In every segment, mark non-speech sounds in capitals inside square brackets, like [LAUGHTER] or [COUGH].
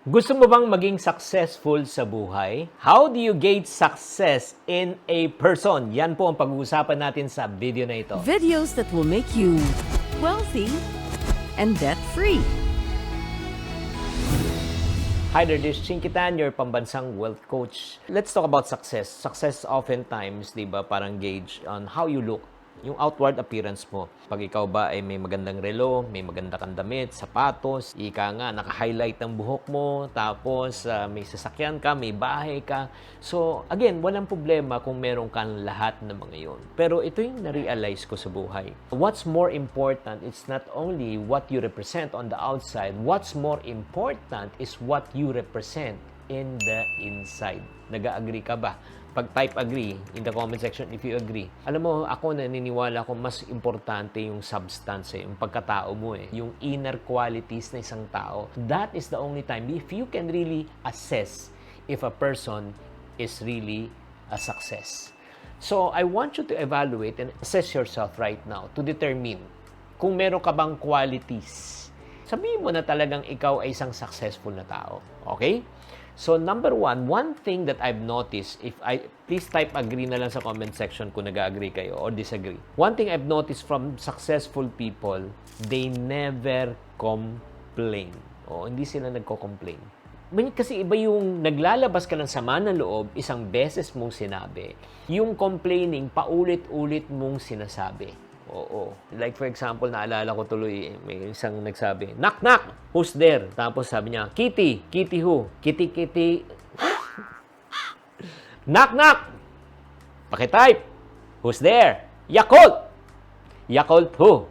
Gusto mo bang maging successful sa buhay? How do you gauge success in a person? Yan po ang pag-uusapan natin sa video na ito. Videos that will make you wealthy and debt-free. Hi there, this is Chinkitan, your pambansang wealth coach. Let's talk about success. Success oftentimes, di ba, parang gauge on how you look yung outward appearance mo. Pag ikaw ba ay may magandang relo, may maganda kang damit, sapatos, ika nga, naka-highlight ng buhok mo, tapos ah, may sasakyan ka, may bahay ka. So, again, walang problema kung meron kang lahat ng mga yon. Pero ito yung na-realize ko sa buhay. What's more important, it's not only what you represent on the outside, what's more important is what you represent in the inside. Nag-agree ka ba? Pag type agree in the comment section if you agree. Alam mo, ako naniniwala ko mas importante yung substance, eh, yung pagkatao mo eh, yung inner qualities na isang tao. That is the only time if you can really assess if a person is really a success. So, I want you to evaluate and assess yourself right now to determine kung meron ka bang qualities. Sabihin mo na talagang ikaw ay isang successful na tao. Okay? So, number one, one thing that I've noticed, if I, please type agree na lang sa comment section kung nag-agree kayo or disagree. One thing I've noticed from successful people, they never complain. O, hindi sila nagko-complain. Kasi iba yung naglalabas ka ng sama ng loob, isang beses mong sinabi. Yung complaining, paulit-ulit mong sinasabi. Oo. Like for example, naalala ko tuloy, eh, may isang nagsabi, Knock, knock! Who's there? Tapos sabi niya, Kitty! Kitty who? Kitty, kitty... [LAUGHS] knock, knock! Pakitype! Who's there? Yakult! Yakult who?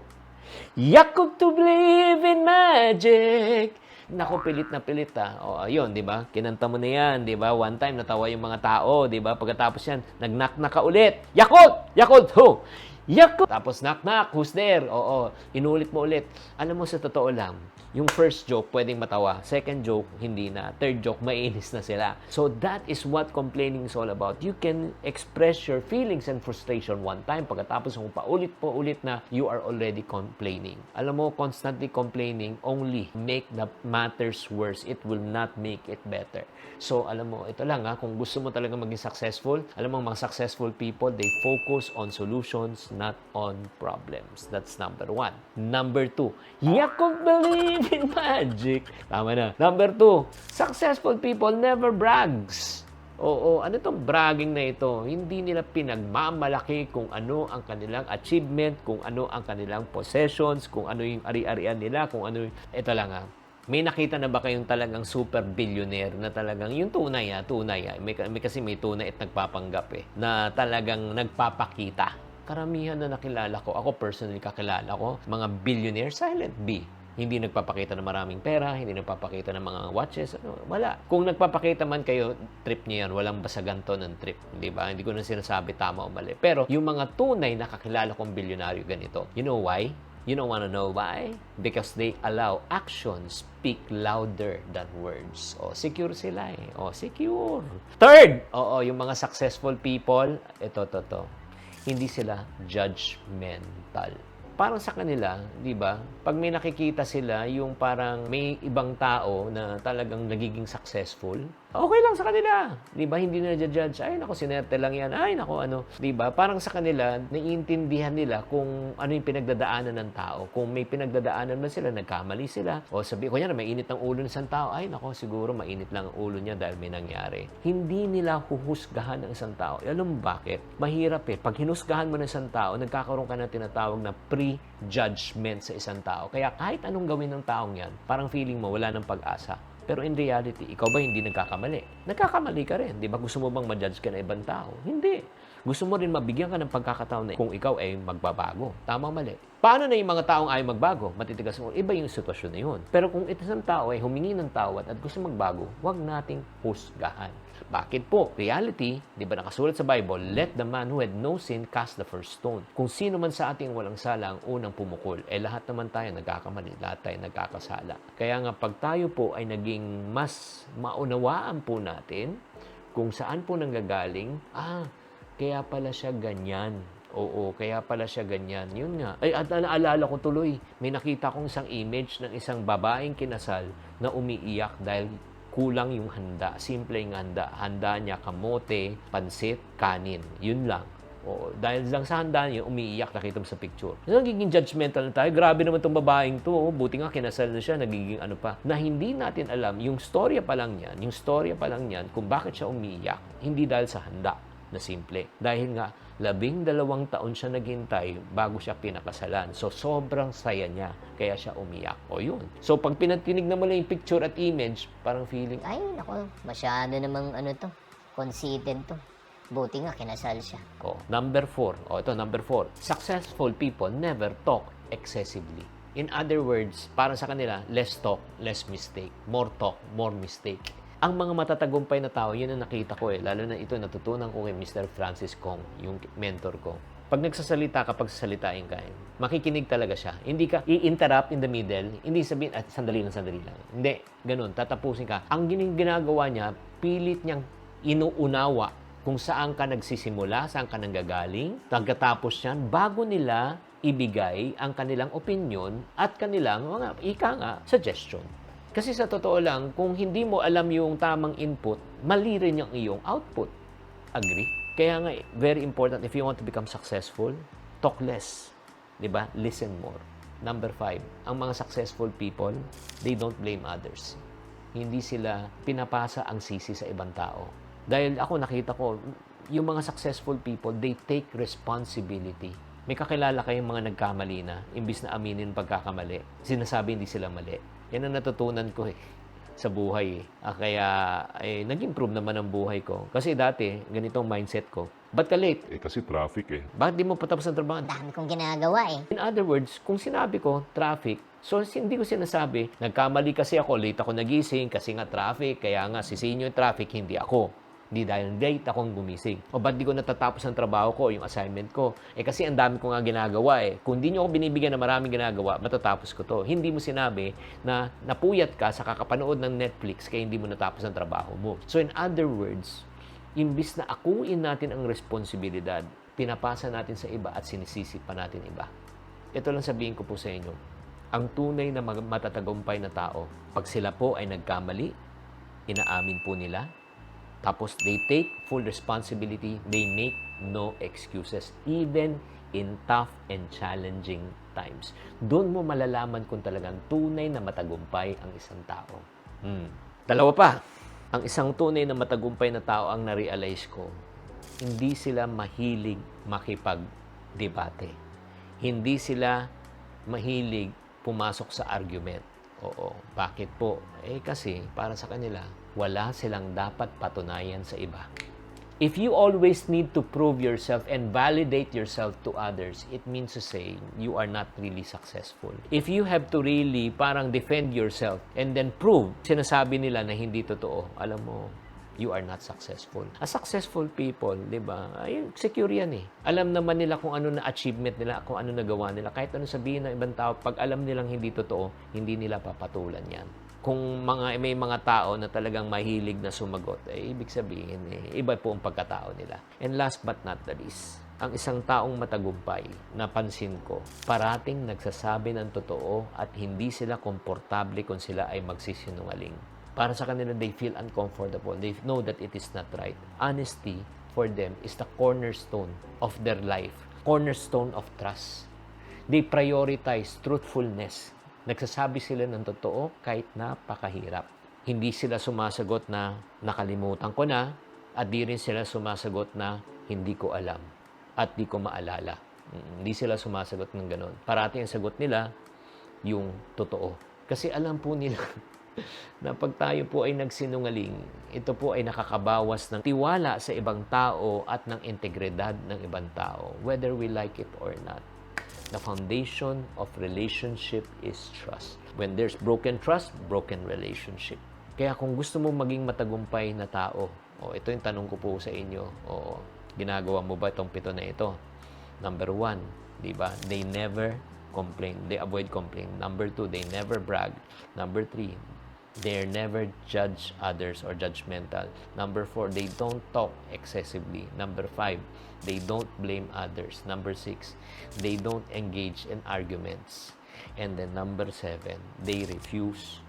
Yakult to believe in magic. Naku, pilit na pilit ah. O, ayun, di ba? Kinanta mo na yan, di ba? One time, natawa yung mga tao, di ba? Pagkatapos yan, nag-knock na ka ulit. Yakult! Yakult who? Yakult! Tapos knock knock, who's there? Oo, inulit mo ulit. Alam mo, sa totoo lang, yung first joke, pwedeng matawa. Second joke, hindi na. Third joke, mainis na sila. So that is what complaining is all about. You can express your feelings and frustration one time. Pagkatapos mo paulit po ulit na you are already complaining. Alam mo, constantly complaining only make the matters worse. It will not make it better. So, alam mo, ito lang ha, kung gusto mo talaga maging successful, alam mo, mga successful people, they focus on solutions, not on problems. That's number one. Number two, Yakult believe in magic. Tama na. Number two, successful people never brags. Oo, ano itong bragging na ito? Hindi nila pinagmamalaki kung ano ang kanilang achievement, kung ano ang kanilang possessions, kung ano yung ari-arian nila, kung ano yung... Ito lang ha. May nakita na ba kayong talagang super billionaire na talagang yung tunay ha, tunay ha. May, may kasi may tunay at nagpapanggap eh, na talagang nagpapakita. Karamihan na nakilala ko, ako personally kakilala ko, mga billionaire, silent B hindi nagpapakita ng maraming pera, hindi nagpapakita ng mga watches, ano, wala. Kung nagpapakita man kayo, trip niyo yan, walang basagan to ng trip, di ba? Hindi ko na sinasabi tama o mali. Pero yung mga tunay na kakilala kong bilyonaryo ganito, you know why? You don't wanna know why? Because they allow actions speak louder than words. O, secure sila eh. O, secure. Third, oo, yung mga successful people, ito, to, to. Hindi sila judgmental parang sa kanila, 'di ba? Pag may nakikita sila yung parang may ibang tao na talagang nagiging successful, okay lang sa kanila. 'Di ba? Hindi na judge ay nako sinerte lang 'yan. Ay nako ano, 'di ba? Parang sa kanila naiintindihan nila kung ano yung pinagdadaanan ng tao. Kung may pinagdadaanan man sila, nagkamali sila. O sabi ko niya, may init ang ulo ng isang tao. Ay nako, siguro mainit lang ang ulo niya dahil may nangyari. Hindi nila huhusgahan ng isang tao. Alam mo bakit? Mahirap eh. Pag hinusgahan mo ng isang tao, nagkakaroon ka ng tinatawag na pre-judgment sa isang tao. Kaya kahit anong gawin ng taong yan, parang feeling mo wala ng pag-asa. Pero in reality, ikaw ba hindi nagkakamali? Nagkakamali ka rin. Di ba gusto mo bang ma-judge ka na ibang tao? Hindi. Gusto mo rin mabigyan ka ng pagkakataon na kung ikaw ay magbabago. Tama mali? Paano na yung mga taong ay magbago? Matitigas mo. Iba yung sitwasyon na yun. Pero kung ito isang tao ay humingi ng tawad at gusto magbago, huwag nating husgahan. Bakit po? Reality, di ba nakasulat sa Bible, let the man who had no sin cast the first stone. Kung sino man sa ating walang sala ang unang pumukol, eh lahat naman tayo nagkakamali, lahat tayo nagkakasala. Kaya nga pag tayo po ay naging mas maunawaan po natin kung saan po nanggagaling, ah, kaya pala siya ganyan. Oo, kaya pala siya ganyan. Yun nga. Ay, at naalala ko tuloy, may nakita kong isang image ng isang babaeng kinasal na umiiyak dahil kulang yung handa. Simple yung handa. Handa niya kamote, pansit, kanin. Yun lang. O, dahil lang sa handa niya, umiiyak, nakita mo sa picture. So, nagiging judgmental na tayo. Grabe naman itong babaeng to. oh. Buti nga kinasal na siya, nagiging ano pa. Na hindi natin alam, yung storya pa lang yan, yung storya pa lang yan, kung bakit siya umiiyak, hindi dahil sa handa na simple. Dahil nga, labing dalawang taon siya naghintay bago siya pinakasalan. So, sobrang saya niya. Kaya siya umiyak. O yun. So, pag pinatinignan mo lang yung picture at image, parang feeling, Ay, nako, masyado namang ano to, conceited to. Buti nga, kinasal siya. Oh, number four. Oh, ito, number four. Successful people never talk excessively. In other words, para sa kanila, less talk, less mistake. More talk, more mistake. Ang mga matatagumpay na tao, yun ang nakita ko eh. Lalo na ito, natutunan ko kay Mr. Francis Kong, yung mentor ko. Pag nagsasalita ka, pag sasalitain ka, eh, makikinig talaga siya. Hindi ka i-interrupt in the middle. Hindi sabihin, at sandali lang, sandali lang. Hindi, ganun, tatapusin ka. Ang ginagawa niya, pilit niyang inuunawa kung saan ka nagsisimula, saan ka nanggagaling. Pagkatapos yan, bago nila ibigay ang kanilang opinion at kanilang mga, ika nga, suggestion. Kasi sa totoo lang, kung hindi mo alam yung tamang input, mali rin yung iyong output. Agree? Kaya nga, very important, if you want to become successful, talk less. 'Di ba? Listen more. Number five, ang mga successful people, they don't blame others. Hindi sila pinapasa ang sisi sa ibang tao. Dahil ako nakita ko, yung mga successful people, they take responsibility. May kakilala kayong mga nagkamali na, imbis na aminin pagkakamali, sinasabi hindi sila mali. Yan ang natutunan ko eh sa buhay. eh. Ah, kaya eh, nag-improve naman ang buhay ko. Kasi dati, ganitong mindset ko. Ba't ka late? Eh kasi traffic eh. Bakit di mo patapos ang trabaho? Dami kong ginagawa eh. In other words, kung sinabi ko, traffic, so hindi ko sinasabi, nagkamali kasi ako, late ako nagising kasi nga traffic, kaya nga sisihin yung traffic, hindi ako. Hindi dahil late akong gumising. O ba't di ko natatapos ang trabaho ko, yung assignment ko? Eh kasi ang dami ko nga ginagawa eh. Kung di nyo ako binibigyan ng maraming ginagawa, matatapos ko to. Hindi mo sinabi na napuyat ka sa kakapanood ng Netflix kaya hindi mo natapos ang trabaho mo. So in other words, imbis na akuin natin ang responsibilidad, pinapasa natin sa iba at sinisisi pa natin iba. Ito lang sabihin ko po sa inyo. Ang tunay na matatagumpay na tao, pag sila po ay nagkamali, inaamin po nila, tapos they take full responsibility, they make no excuses, even in tough and challenging times. Doon mo malalaman kung talagang tunay na matagumpay ang isang tao. Hmm. Dalawa pa. Ang isang tunay na matagumpay na tao ang na-realize ko, hindi sila mahilig makipag-debate. Hindi sila mahilig pumasok sa argument. Oo. Bakit po? Eh kasi para sa kanila, wala silang dapat patunayan sa iba. If you always need to prove yourself and validate yourself to others, it means to say you are not really successful. If you have to really parang defend yourself and then prove, sinasabi nila na hindi totoo, alam mo, you are not successful. A successful people, di ba, ay secure yan eh. Alam naman nila kung ano na achievement nila, kung ano nagawa nila. Kahit ano sabihin ng ibang tao, pag alam nilang hindi totoo, hindi nila papatulan yan. Kung mga, may mga tao na talagang mahilig na sumagot, eh, ibig sabihin, eh, iba po ang pagkatao nila. And last but not the least, ang isang taong matagumpay, napansin ko, parating nagsasabi ng totoo at hindi sila komportable kung sila ay magsisinungaling. Para sa kanila, they feel uncomfortable. They know that it is not right. Honesty for them is the cornerstone of their life, cornerstone of trust. They prioritize truthfulness. Nagsasabi sila ng totoo kahit napakahirap. Hindi sila sumasagot na nakalimutan ko na at di rin sila sumasagot na hindi ko alam at di ko maalala. Hindi sila sumasagot ng ganun. Parati ang sagot nila yung totoo. Kasi alam po nila [LAUGHS] na pag tayo po ay nagsinungaling, ito po ay nakakabawas ng tiwala sa ibang tao at ng integridad ng ibang tao, whether we like it or not. The foundation of relationship is trust. When there's broken trust, broken relationship. Kaya kung gusto mo maging matagumpay na tao, o ito yung tanong ko po sa inyo, o ginagawa mo ba itong pito na ito? Number one, di ba? They never complain. They avoid complain. Number two, they never brag. Number three, they never judge others or judgmental. Number four, they don't talk excessively. Number five, they don't blame others. Number six, they don't engage in arguments. And then number seven, they refuse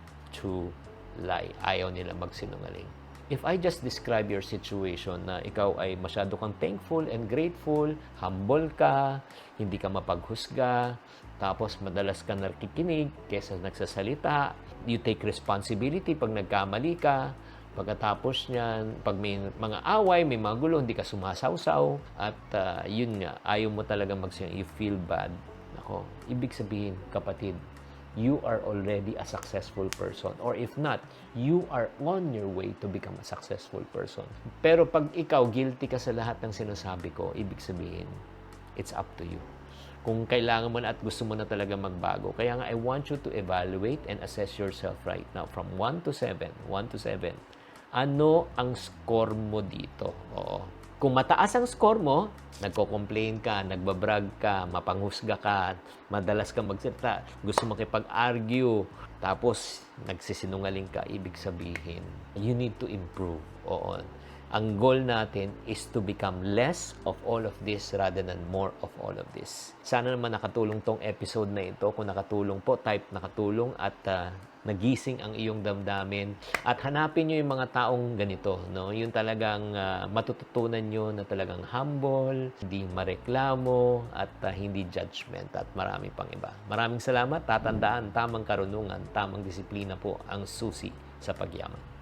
to lie. Ayaw nila magsinungaling. If I just describe your situation na ikaw ay masyado kang thankful and grateful, humble ka, hindi ka mapaghusga, tapos madalas ka nakikinig kesa nagsasalita, you take responsibility pag nagkamali ka, pagkatapos niyan, pag may mga away, may mga gulo, hindi ka sumasawsaw, at ah, yun nga, ayaw mo talaga magsiya, you feel bad. Ako, ibig sabihin, kapatid, you are already a successful person. Or if not, you are on your way to become a successful person. Pero pag ikaw guilty ka sa lahat ng sinasabi ko, ibig sabihin, it's up to you. Kung kailangan mo na at gusto mo na talaga magbago. Kaya nga, I want you to evaluate and assess yourself right now from 1 to 7. 1 to 7. Ano ang score mo dito? Oo. Kung mataas ang score mo, nagko-complain ka, nagbabrag ka, mapanghusga ka, madalas ka magsalita, gusto makipag-argue, tapos nagsisinungaling ka, ibig sabihin, you need to improve. Oo. Ang goal natin is to become less of all of this rather than more of all of this. Sana naman nakatulong tong episode na ito. Kung nakatulong po, type nakatulong at ah, nagising ang iyong damdamin. At hanapin nyo yung mga taong ganito. No? Yung talagang ah, matututunan nyo na talagang humble, hindi mareklamo, at ah, hindi judgment at marami pang iba. Maraming salamat. Tatandaan, tamang karunungan, tamang disiplina po ang susi sa pagyaman.